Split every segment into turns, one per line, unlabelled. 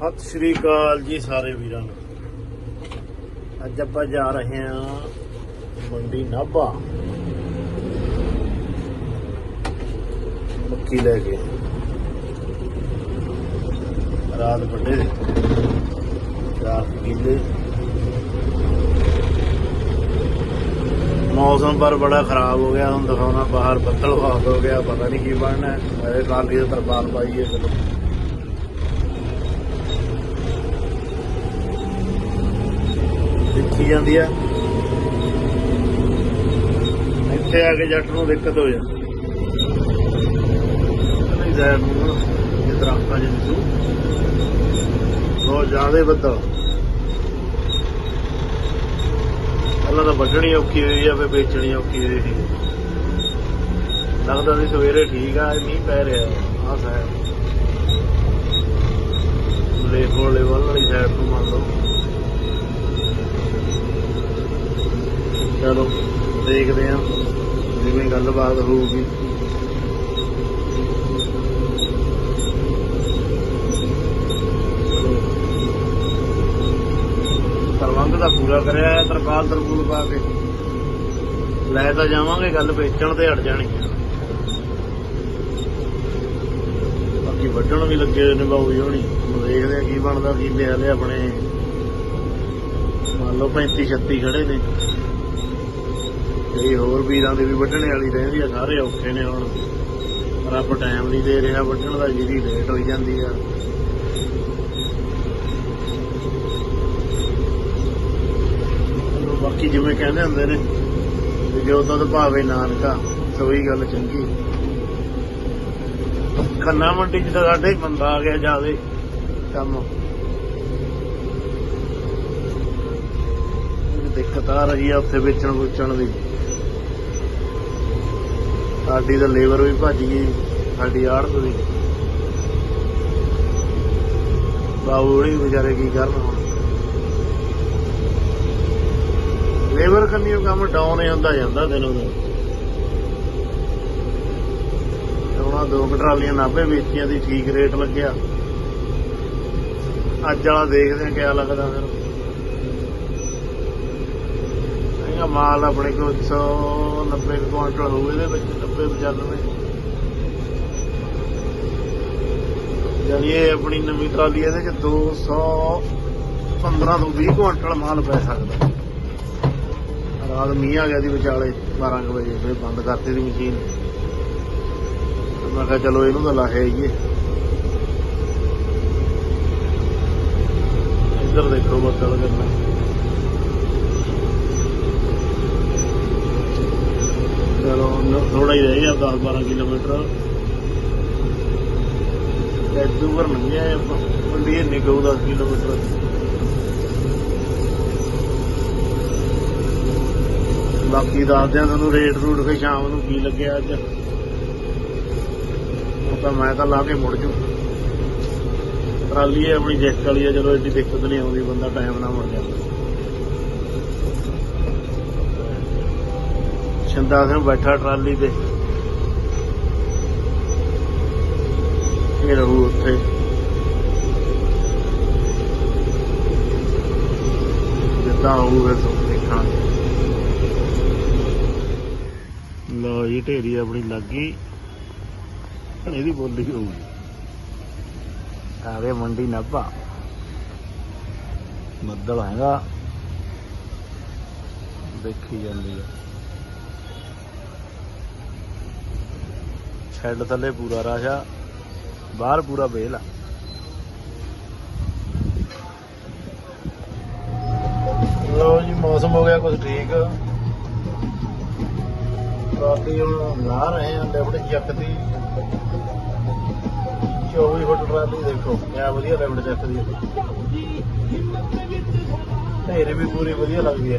ਸਤਿ ਸ਼੍ਰੀ ਅਕਾਲ ਜੀ ਸਾਰੇ ਵੀਰਾਂ ਨੂੰ। ਅੱਜ ਆਪਾਂ ਜਾ ਰਹੇ ਹਾਂ ਮੰਡੀ ਨਾਭਾ। ਮੱਕੀ ਲੈ ਕੇ। ਰਾਤ ਵੱਡੇ। ਚਾਰ ਕਿੱਲੇ। ਮੌਸਮ ਪਰ ਬੜਾ ਖਰਾਬ ਹੋ ਗਿਆ, ਹੁਣ ਦਿਖਾਉਣਾ ਬਾਹਰ ਬੱਦਲ ਬਾਤ ਹੋ ਗਿਆ, ਪਤਾ ਨਹੀਂ ਕੀ ਬਣਨਾ। ਹੈ ਇਹ ਕਾਲੀ ਦਾ ਤਰਪਾਲ ਪਾਈਏ ਚਲੋ ਦੇਖੀ ਜਾਂਦੀ ਆ। ਇੱਥੇ ਆ ਕੇ ਜੱਟ ਨੂੰ ਦਿੱਕਤ ਹੋ ਜਾਂਦੀ। ਨਹੀਂ ਜਾਇਆ ਨੂੰ ਇਹ ਦਰਖਤਾਂ ਜਿਹੇ ਨੂੰ ਬਹੁਤ ਜ਼ਿਆਦਾ ਬੱਦਲ। ਪਹਿਲਾਂ ਤਾਂ ਵੱਢਣੀ ਔਖੀ ਹੋਈ ਆ ਫੇ ਵੇਚਣੀ ਔਖੀ ਹੋਈ ਸੀ। ਲੱਗਦਾ ਸੀ ਸਵੇਰੇ ਠੀਕ ਆ ਅੱਜ ਮੀਂਹ ਪੈ ਰਿਹਾ। ਆ ਸਾਈਡ ਲੈ ਕੋਲੇ ਵਾਲੀ ਸਾਈਡ ਤੋਂ ਮੰਨ ਲਓ। ਚਲੋ, ਦੇਖਦੇ ਆ ਜਿਵੇਂ ਗੱਲਬਾਤ ਹੋਊਗੀ। ਪ੍ਰਬੰਧ ਦਾ ਪੂਰਾ ਕਰਿਆ ਹੈ ਤਰਪਾਲ ਤਰਪੂਲ ਪਾ ਕੇ। ਲੈ ਤਾਂ ਜਾਵਾਂਗੇ ਗੱਲ, ਵੇਚਣ ਤੇ ਹਟ ਜਾਣੀ। ਆ ਬਾਕੀ ਵੱਢਣ ਵੀ ਲੱਗੇ ਹੋਏ ਨੇ ਬਾਊ ਜੀ ਹੋਣੀ। ਹੁਣ ਦੇਖਦੇ ਆ ਕੀ ਬਣਦਾ, ਕੀ ਲਿਆ ਲਿਆ ਆਪਣੇ। ਮੰਨ ਲਓ 35 36 ਖੜੇ ਨੇ। ਕਈ ਹੋਰ ਵੀਰਾਂ ਦੇ ਵੀ ਵੱਢਣੇ ਵਾਲੀ ਰਹਿੰਦੀ ਆ, ਸਾਰੇ ਔਖੇ ਨੇ ਹੁਣ। ਰੱਬ ਟਾਈਮ ਨਹੀਂ ਦੇ ਰਿਹਾ ਵੱਢਣ ਦਾ, ਜਿਹਦੀ ਲੇਟ ਹੋਈ ਜਾਂਦੀ ਆ। ਬਾਕੀ ਜਿਵੇਂ ਕਹਿੰਦੇ ਹੁੰਦੇ ਨੇ, ਵੀ ਜੋ ਤਦ ਭਾਵੇ ਨਾਨਕਾ, ਸੋਈ ਗੱਲ ਚੰਗੀ। ਖੰਨਾ ਮੰਡੀ ਚ ਤਾਂ ਸਾਡੇ ਬੰਦਾ ਆ ਗਿਆ ਜਾਵੇ ਕੰਮ। ਦਿੱਕਤ ਆ ਰਹੀ ਆ ਉੱਥੇ ਵੇਚਣ ਵੁਚਣ ਦੀ। ਸਾਡੀ ਤਾਂ ਲੇਬਰ ਵੀ ਭੱਜ ਗਈ, ਸਾਡੀ ਆੜਤ ਵੀ। ਦੀ ਬਾਬੂੜੀ ਵਿਚਾਰੇ ਕੀ ਕਰਨ ਹੁਣ? ਲੇਬਰ ਉਹ ਕੰਮ ਡਾਊਨ ਹੀ ਹੁੰਦਾ ਜਾਂਦਾ ਦਿਨੋਂ ਦਿਨ। ਉਹਨਾਂ ਦੋ ਕੁ ਟਰਾਲੀਆਂ ਨਾਭੇ ਵੇਚੀਆਂ ਦੀ ਠੀਕ ਰੇਟ ਲੱਗਿਆ। ਅੱਜ ਵਾਲਾ ਦੇਖਦੇ ਆ ਕਿਆ ਲੱਗਦਾ ਫਿਰ। ਇਹਦਾ ਮਾਲ ਆਪਣੇ ਕੋਲ 190 ਕੁਆਂਟਲ ਹੋਊ ਇਹਦੇ ਵਿੱਚ 90 95 ਜਾਨੀ ਇਹ ਆਪਣੀ ਨਵੀਂ ਟਰਾਲੀ ਇਹਦੇ ਚ 215 ਤੋਂ 20 ਕੁਆਂਟਲ ਮਾਲ ਪੈ ਸਕਦਾ। ਰਾਤ ਮੀਂਹ ਆ ਗਿਆ ਦੀ ਵਿਚਾਲੇ 12 ਕੁ ਵਜੇ, ਫਿਰ ਬੰਦ ਕਰਤੀ ਦੀ ਮਸ਼ੀਨ। ਮੈਂ ਕਿਹਾ ਚਲੋ ਇਹਨੂੰ ਤਾਂ ਲਾਹੇ ਆਈਏ। ਇੱਧਰ ਦੇਖੋ ਬੱਦਲ ਕਰਨਾ ਚਲੋ ਥੋੜਾ ਹੀ ਰਹਿ ਗਿਆ 10 12 ਕਿਲੋਮੀਟਰ। ਐਦੂ ਵਰ ਲੰਘਿਆ ਆਪਾਂ, ਮੰਡੀ ਇੰਨੀ ਕਹੂ 10 ਕਿਲੋਮੀਟਰ। ਬਾਕੀ ਦੱਸਦੇ ਆ ਤੁਹਾਨੂੰ ਰੇਟ ਰੂਟ ਫੇ ਸ਼ਾਮ ਨੂੰ ਕੀ ਲੱਗਿਆ ਅੱਜ। ਉਹ ਤਾਂ ਮੈਂ ਤਾਂ ਲਾ ਕੇ ਮੁੜ ਜੂ। ਟਰਾਲੀ ਹੈ ਆਪਣੀ, ਜੈਕ ਵਾਲੀ ਹੈ ਚਲੋ ਏਡੀ ਦਿੱਕਤ ਨਹੀਂ ਆਉਂਦੀ, ਬੰਦਾ ਟਾਈਮ ਨਾਲ ਮੁੜ ਜਾਂਦਾ। ਛੰਦਾ ਸਿੰਘ ਬੈਠਾ ਟਰਾਲੀ ਤੇ। ਇਹ ਰਹੂ ਉੱਥੇ। ਜਿੱਦਾਂ ਹੋਊਗਾ ਸੋ ਦੇਖਾਂਗੇ। ਲੋ ਜੀ, ਢੇਰੀ ਆਪਣੀ ਲੱਗੀ ਇਹਦੀ ਬੋਲੀ ਹੋਊਗੀ। ਆਵੇ ਮੰਡੀ ਨਾਭਾ। ਬੱਦਲ ਹੈਗਾ। ਦੇਖੀ ਜਾਂਦੀ ਹੈ ਛੱਡ ਥੱਲੇ ਪੂਰਾ ਰਸ਼ ਆ ਬਾਹਰ ਪੂਰਾ ਵੇਲ ਆ। ਲੋ ਜੀ, ਮੌਸਮ ਹੋ ਗਿਆ ਕੁਝ ਠੀਕ। ਟਰਾਲੀ ਹੁਣ ਲਾ ਰਹੇ ਆ ਲੈਫਟ ਚੱਕ ਦੀ 24 ਫੁੱਟ ਟਰਾਲੀ ਦੇਖੋ, ਕਿਆ ਵਧੀਆ ਲੈਫਟ ਚੱਕਦੀ ਹੈ ਢੇਰੇ ਵੀ ਪੂਰੀ ਵਧੀਆ ਲੱਗਦੀ ਹੈ।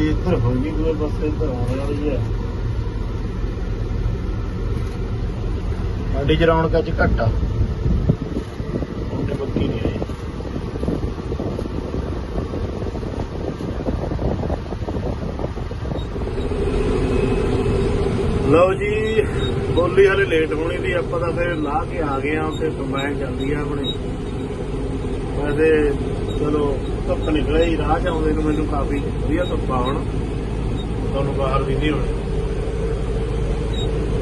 ਮੱਕੀ ਇੱਧਰ ਹੋ ਗਈ ਦੂਏ ਪਾਸੇ ਇੱਧਰ ਆਉਣ ਵਾਲੀ ਹੈ। ਸਾਡੀ ਚ ਰੌਣਕ ਅੱਜ ਘੱਟ ਆ। ਉਹਨੇ ਮੱਕੀ ਨਹੀਂ ਆਈ ਲਓ ਜੀ, ਬੋਲੀ ਹਲੇ ਲੇਟ ਹੋਣੀ ਦੀ ਆਪਾਂ ਤਾਂ ਫਿਰ ਲਾ ਕੇ ਆ ਗਏ ਆ ਤੇ ਕੰਬਾਈਨ ਚੱਲਦੀ ਆ ਆਪਣੀ। ਵੈਸੇ ਚਲੋ ਧੁੱਪ ਨਿਕਲੇ ਹੀ ਰਾਹ ਚ ਆਉਂਦੇ ਨੂੰ ਮੈਨੂੰ ਕਾਫੀ ਵਧੀਆ ਧੁੱਪ ਆ ਤੁਹਾਨੂੰ ਬਾਹਰ ਵੀ ਨਹੀਂ ਹੋਣੀ।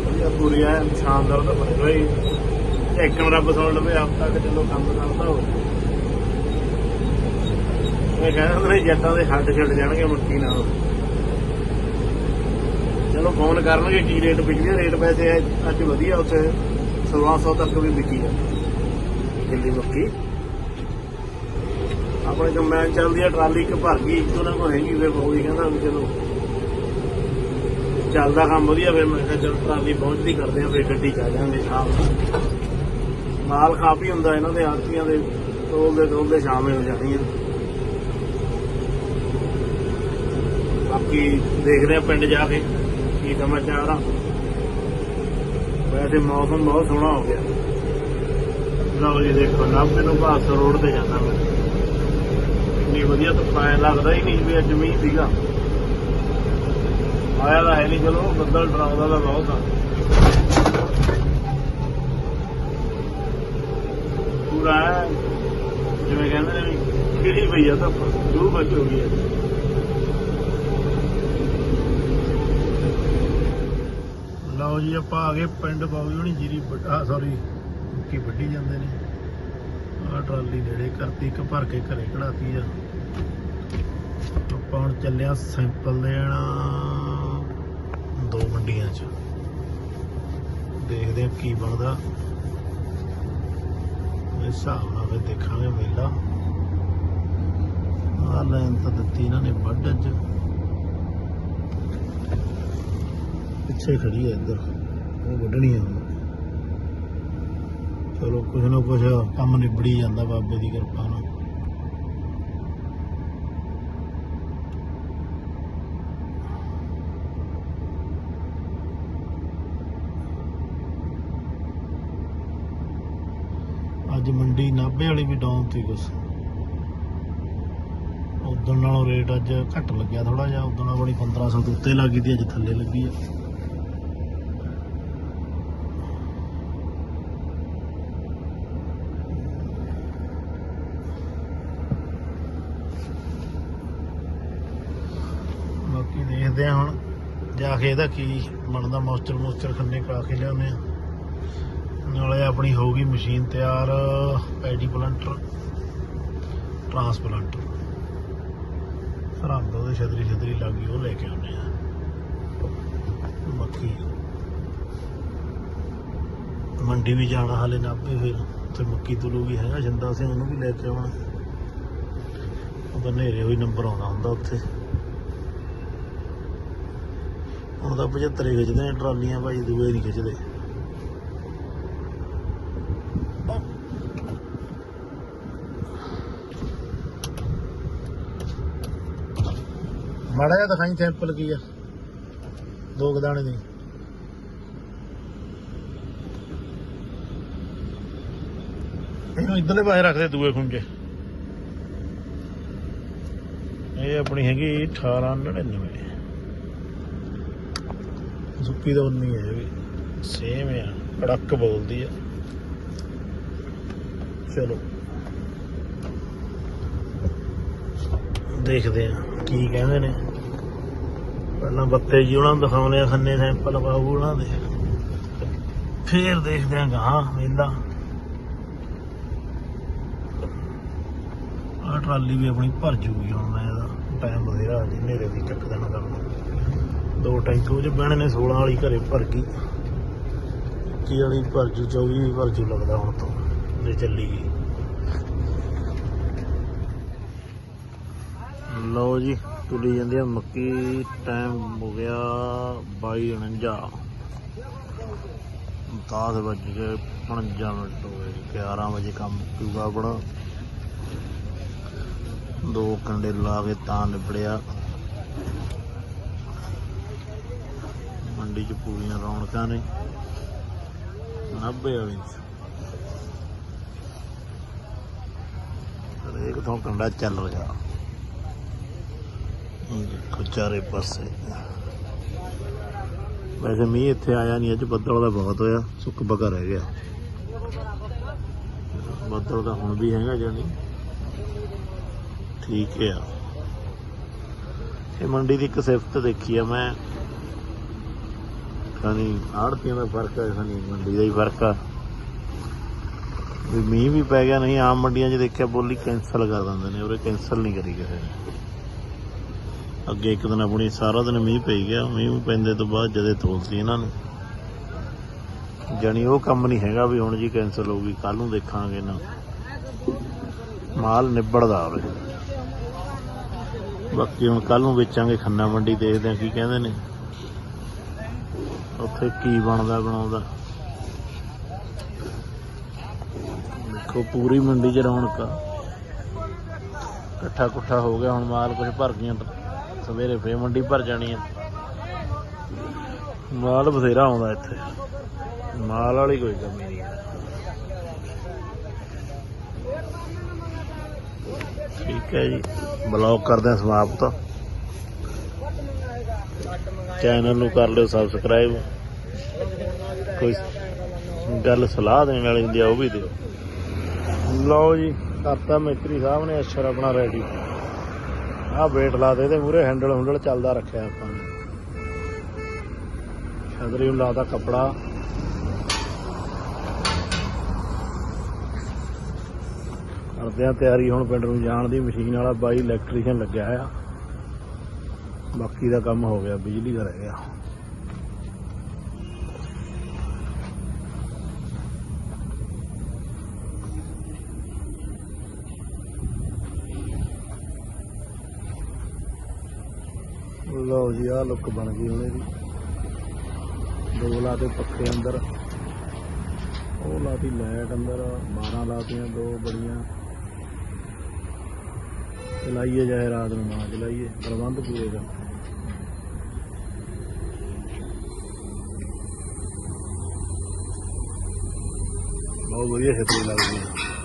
ਵਧੀਆ ਪੂਰੀ ਆ ਸ਼ਾਨਦਾਰ ਤਾਂ ਬਣ ਗਈ ਇੱਕ ਰੱਬ ਸੁਣ ਲਵੇ ਆਪ ਤੱਕ ਚਲੋ ਕੰਮ ਕਰਦਾ ਹੋ ਮੈਂ ਕਹਿੰਦਾ ਹੁੰਦੇ ਨੇ ਜੱਟਾਂ ਦੇ ਹੱਡ ਛੱਡ ਜਾਣਗੇ ਮੱਕੀ ਨਾਲ ਚਲੋ ਫੋਨ ਕਰਨਗੇ, ਕੀ ਰੇਟ ਵਿਕਦੀ ਰੇਟ ਵੈਸੇ ਅੱਜ ਵਧੀਆ, ਉੱਥੇ 1600 ਤੱਕ ਵੀ ਵਿਕੀ ਆ। ਦਿੱਲੀ ਮੱਕੀ? ਆਪਣੇ ਕੰਬਾਈਨ ਚੱਲਦੀ ਆ, ਟਰਾਲੀ ਇੱਕ ਭਰ ਗਈ ਉਹਨਾਂ ਕੋਲ ਹੈਗੀ ਫਿਰ ਉਹ ਕਹਿੰਦਾ ਵੀ ਚਲੋ। ਚੱਲਦਾ ਕੰਮ ਵਧੀਆ, ਫਿਰ ਮੈਂ ਕਿਹਾ ਚਲ ਟਰਾਲੀ ਪਹੁੰਚਦੀ ਕਰਦੇ ਆ, ਫਿਰ ਗੱਡੀ ਚ ਆ ਜਾਾਂਗੇ ਸ਼ਾਮ ਨੂੰ। ਮਾਲ ਕਾਫੀ ਹੁੰਦਾ ਇਹਨਾਂ ਦੇ ਆਰਤੀਆਂ ਦੇ ਤੋਲਦੇ ਤੋਲਦੇ ਸ਼ਾਮੇ ਹੋ ਜਾਣੀਆਂ ਬਾਕੀ ਦੇਖਦੇ ਆ ਪਿੰਡ ਜਾ ਕੇ ਕੀ ਸਮਾਚਾਰ ਆ। ਵੈਸੇ ਮੌਸਮ ਬਹੁਤ ਸੋਹਣਾ ਹੋ ਗਿਆ। ਲਓ ਜੀ, ਦੇਖੋ ਨਾਭੇ ਨੂੰ ਭਾਸਰ ਰੋਡ ਤੇ ਜਾਂਦਾ ਮੈਂ। ਇੰਨੀ ਵਧੀਆ ਤਾਂ ਐ ਲੱਗਦਾ ਹੀ ਨਹੀਂ ਵੀ ਅੱਜ ਮੀਂਹ ਸੀਗਾ। ਆਇਆ ਤਾਂ ਹੈ ਨਹੀਂ, ਚਲੋ, ਬੱਦਲ ਡਰਾਉਂਦਾ ਤਾਂ ਬਹੁਤ ਆ। ਪੂਰਾ ਜਿਵੇਂ ਕਹਿੰਦੇ ਨੇ ਵੀ ਪਈ ਆ ਤਾਂ ਦੂ ਬੱਚ ਹੋ ਗਈ ਲਓ ਜੀ, ਆਪਾਂ ਆ ਗਏ ਪਿੰਡ ਬਾਬੂ ਹੋਣੀ ਜੀਰੀ ਵੱਡਾ ਸੌਰੀ ਕੀ ਵੱਢੀ ਜਾਂਦੇ ਨੇ। ਆਹ ਟਰਾਲੀ ਨੇੜੇ ਕਰਤੀ, ਇੱਕ ਭਰ ਕੇ ਘਰੇ ਕਢਾਤੀ ਆ। ਆਪਾਂ ਹੁਣ ਚੱਲਿਆ ਸੈਂਪਲ ਦੇਣਾ ਦੋ ਮੰਡੀਆਂ 'ਚ। ਦੇਖਦੇ ਆ ਕੀ ਬਣਦਾ। ਇਸ ਹਿਸਾਬ ਨਾਲ ਫਿਰ ਦੇਖਾਂਗੇ ਮੇਲਾ ਆਹ ਲਾਈਨ ਤਾਂ ਦਿੱਤੀ ਇਹਨਾਂ ਨੇ ਵੱਢ ਅੱਜ। ਪਿੱਛੇ ਖੜੀ ਹੈ ਇੱਧਰ। ਉਹ ਵੱਢਣੀ ਆ। ਚਲੋ ਕੁਝ ਨਾ ਕੁਝ ਕੰਮ ਨਿਬੜੀ ਜਾਂਦਾ ਬਾਬੇ ਦੀ ਕਿਰਪਾ ਨਾਲ ਅੱਜ ਮੰਡੀ ਨਾਭੇ ਵਾਲੀ ਵੀ ਡਾਊਨ ਸੀ ਕੁਛ। ਉਦੋਂ ਨਾਲੋਂ ਰੇਟ ਅੱਜ ਘੱਟ ਲੱਗਿਆ ਥੋੜਾ ਜਿਹਾ ਉਦੋਂ ਨਾਲ ਬੜੀ 1500 ਤੋਂ ਉੱਤੇ ਲੱਗੀ ਤੀ ਅੱਜ ਥੱਲੇ ਲੱਗੀ ਆ। ਬਾਕੀ ਦੇਖਦੇ ਆ ਹੁਣ, ਜਾ ਕੇ ਇਹਦਾ ਕੀ ਬਣਦਾ ਮੋਸਟਰ ਮੋਸਟਰ ਖੰਨੇ ਕਰਾ ਕੇ ਲਿਆਉਂਦੇ ਆ। ਨਾਲੇ ਆਪਣੀ ਹੋ ਗਈ ਮਸ਼ੀਨ ਤਿਆਰ, ਪੈਡੀ ਪਲੰਟਰ ਟਰਾਂਸਪਲਾਂਟਰ ਸਰਹੰਦ ਉਹਦੇ ਛਤਰੀ ਛਤਰੀ ਲੱਗੀ ਉਹ ਲੈ ਕੇ ਆਉਂਦੇ ਆ। ਮੱਕੀ ਮੰਡੀ ਵੀ ਜਾਣਾ ਹਾਲੇ ਨਾਭੇ ਫਿਰ ਤੇ ਮੱਕੀ ਤੁਲੂ ਵੀ ਹੈਗਾ, ਜਿੰਦਾ ਸਿੰਘ ਉਹਨੂੰ ਵੀ ਲੈ ਕੇ ਆਉਣਾ। ਉਹਦਾ ਨੇਰੇ ਹੋਈ ਨੰਬਰ ਆਉਂਦਾ ਹੁੰਦਾ ਉੱਥੇ। ਹੁਣ ਤਾਂ 75 ਖਿੱਚਦੇ ਨੇ ਟਰਾਲੀਆਂ ਭਾਈ, ਦੂਏ ਨਹੀਂ ਖਿੱਚਦੇ। ਮਾੜਾ ਜਿਹਾ ਦਿਖਾਈ ਸੈਂਪਲ ਕੀ ਆ। ਦੋ ਕੁ ਦੀ। ਇਹਨੂੰ ਇਧਰਲੇ ਪਾਸੇ ਰੱਖਦੇ ਦੂਏ ਖੁੰਝੇ। ਇਹ ਆਪਣੀ ਹੈਗੀ 1899 ਸੁੱਕੀ ਦਾ ਉਨੀ ਹੈ ਵੀ। ਸੇਮ ਆ, ਕੜਕ ਬੋਲਦੀ ਆ। ਚਲੋ। ਦੇਖਦੇ ਆ ਕੀ ਕਹਿੰਦੇ ਨੇ। ਪਹਿਲਾਂ ਬੱਤੇ ਜੀ ਉਹਨਾਂ ਨੂੰ ਦਿਖਾਉਣੇ ਆ ਖੰਨੇ ਸੈਂਪਲ ਬਾਬੂ ਉਹਨਾਂ ਦੇ। ਫੇਰ ਦੇਖਦੇ ਆ ਗਾਂ ਵੇਲਾ। ਆ ਟਰਾਲੀ ਵੀ ਆਪਣੀ ਭਰ ਜੂਗੀ ਹੁਣ ਮੈਂ ਇਹਦਾ। ਟਾਈਮ ਬਥੇਰਾ ਜੀ ਨੇਰੇ ਦੀ ਚੱਕ ਦੇਣਾ ਕੰਮ ਦੋ ਟੈਂਕ ਉਹ ਚ ਬਹਿਣੇ ਨੇ 16 ਵਾਲੀ ਘਰੇ ਭਰ ਗਈ। ਕੀ ਵਾਲੀ ਭਰ ਜੂ 24 ਵੀ ਭਰ ਜੂ ਲੱਗਦਾ ਹੁਣ ਤੋਂ, ਜੇ ਚੱਲੀ ਗਈ। ਲਓ ਜੀ ਤੁਲੀ ਜਾਂਦੀ ਆ, ਮੱਕੀ ਟਾਈਮ ਹੋ ਗਿਆ 22:49 ਦਸ ਵੱਜ ਕੇ 55 ਮਿੰਟ ਹੋ ਗਏ ਜੀ 11 ਵਜੇ ਕੰਮ ਪੂਗਾ ਆਪਣਾ। ਦੋ ਕੰਡੇ ਲਾ ਕੇ ਤਾਂ ਨਿਬੜਿਆ। ਮੰਡੀ 'ਚ ਪੂਰੀਆਂ ਰੌਣਕਾਂ ਨੇ। 90 ਵਾਲੀ ਹਰੇਕ ਤੋਂ ਕੰਡਾ ਚੱਲ ਰਿਹਾ। ਦੇਖੋ ਚਾਰੇ ਪਾਸੇ। ਵੈਸੇ ਮੀਂਹ ਇੱਥੇ ਆਇਆ ਨਹੀਂ ਅੱਜ ਬੱਦਲ ਦਾ ਬਹੁਤ ਹੋਇਆ, ਸੁੱਕ ਬਗਾ ਰਹਿ ਗਿਆ। ਬੱਦਲ ਦਾ ਹੁਣ ਵੀ ਹੈਗਾ ਜਾਨੀ ਠੀਕ ਹੈ ਇਹ ਮੰਡੀ ਦੀ ਇੱਕ ਸਿਫਤ ਦੇਖੀ ਆ ਮੈਂ। ਖਾਨੀ ਆੜਤੀਆਂ ਦਾ ਫ਼ਰਕ ਹੈ ਖਾਨੀ ਮੰਡੀ ਦਾ ਹੀ ਫ਼ਰਕ ਆ। ਵੀ ਮੀਂਹ ਵੀ ਪੈ ਗਿਆ, ਨਹੀਂ ਆਮ ਮੰਡੀਆਂ 'ਚ ਦੇਖਿਆ, ਬੋਲੀ ਕੈਂਸਲ ਕਰ ਦਿੰਦੇ ਨੇ, ਉਰੇ ਕੈਂਸਲ ਨਹੀਂ ਕਰੀ ਕਿਸੇ ਨੇ। ਅੱਗੇ ਇੱਕ ਦਿਨ ਆਪਣੀ ਸਾਰਾ ਦਿਨ ਮੀਂਹ ਪਈ ਗਿਆ। ਮੀਂਹ ਪੈਂਦੇ ਤੋਂ ਬਾਅਦ ਜਦੇ ਤੋਲਤੀ ਇਹਨਾਂ ਨੂੰ। ਜਾਣੀ ਉਹ ਕੰਮ ਨਹੀਂ ਹੈਗਾ ਵੀ ਹੁਣ ਜੀ ਕੈਂਸਲ ਹੋ ਗਈ ਕੱਲ ਨੂੰ ਦੇਖਾਂਗੇ ਨਾ। ਮਾਲ ਨਿਬੜਦਾ ਉਰੇ ਬਾਕੀ ਹੁਣ ਕੱਲ ਨੂੰ ਵੇਚਾਂਗੇ ਖੰਨਾ ਮੰਡੀ, ਦੇਖਦੇ ਆ ਕੀ ਕਹਿੰਦੇ ਨੇ। ਉੱਥੇ ਕੀ ਬਣਦਾ ਬਣਾਉਂਦਾ। ਦੇਖੋ ਪੂਰੀ ਮੰਡੀ 'ਚ ਰੌਣਕ। ਇਕੱਠਾ ਕੁੱਠਾ ਹੋ ਗਿਆ, ਹੁਣ ਮਾਲ ਕੁਝ ਭਰ ਗਈਆਂ ਸਵੇਰੇ ਫੇਰ ਮੰਡੀ ਭਰ ਜਾਣੀ ਆ। ਮਾਲ ਬਥੇਰਾ ਆਉਂਦਾ ਇੱਥੇ। ਮਾਲ ਵਾਲੀ ਕੋਈ ਕਮੀ ਨਹੀਂ। ਹੈ ਠੀਕ ਹੈ ਜੀ, ਬਲੌਗ ਕਰਦੇ ਹਾਂ ਸਮਾਪਤ। ਚੈਨਲ ਨੂੰ ਕਰ ਲਿਓ ਸਬਸਕ੍ਰਾਈਬ। ਕੋਈ ਗੱਲ ਸਲਾਹ ਦੇਣ ਵਾਲੀ ਹੁੰਦੀ ਆ, ਉਹ ਵੀ ਦਿਓ। ਲਓ ਜੀ, ਕਰਤਾ ਮਿਸਤਰੀ ਸਾਹਿਬ ਨੇ ਅਸ਼ਰ ਆਪਣਾ ਰੈਡੀ ਆਹ ਵੇਟ ਲਾ ਦੇ, ਇਹਦੇ ਮੂਰੇ ਹੈਂਡਲ ਹੁੰਡਲ ਚੱਲਦਾ ਰੱਖਿਆ ਆਪਾਂ ਨੇ। ਛਤਰੀ ਨੂੰ ਲਾਦਾ ਕੱਪੜਾ। ਕਰਦੇ ਆ ਤਿਆਰੀ ਹੁਣ ਪਿੰਡ ਨੂੰ ਜਾਣ ਦੀ, ਮਸ਼ੀਨ ਵਾਲਾ ਬਾਈ ਇਲੈਕਟ੍ਰੀਸ਼ੀਅਨ ਲੱਗਿਆ ਆ। ਬਾਕੀ ਦਾ ਕੰਮ ਹੋ ਗਿਆ, ਬਿਜਲੀ ਦਾ ਰਹਿ ਗਿਆ। ਲਓ ਜੀ, ਆਹ ਲੁੱਕ ਬਣ ਗਈ ਹੁਣ ਇਹਦੀ। ਦੋ ਲਾ ਦੇ ਪੱਖੇ ਅੰਦਰ, ਉਹ ਲਾਤੀ ਲਾਈਟ ਅੰਦਰ 12 ਲਾਤੀਆਂ ਦੋ ਬੜੀਆਂ। ਚਲਾਈਏ ਜਾਏ ਰਾਤ ਨੂੰ ਨਾ ਚਲਾਈਏ, ਪ੍ਰਬੰਧ ਪੂਰੇ ਕਰ। ਬਹੁਤ ਵਧੀਆ ਖੇਤੀ ਲੱਗਦੀ ਹੈ।